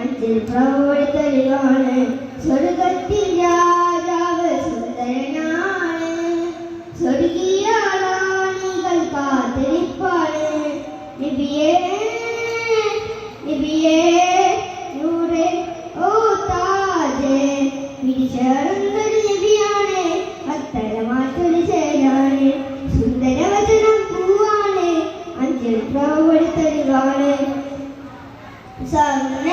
അഞ്ചൽ പ്രവർത്തനാണ് സ്വർഗത്തിൽ രാജാവ് സുന്ദരനാണ്. സ്വർഗീയ റാണികൾ കാത്തിരിപ്പാണ്. നബിയേ നബിയേ നൂറെ ഓ താജ്. പിടിച്ചേർന്നൊരു നബിയാണ് അത്തരമാറ്റൊരു ചേരാണ്. സുന്ദരവചനം പൂവാണ് അഞ്ചൽ 怎么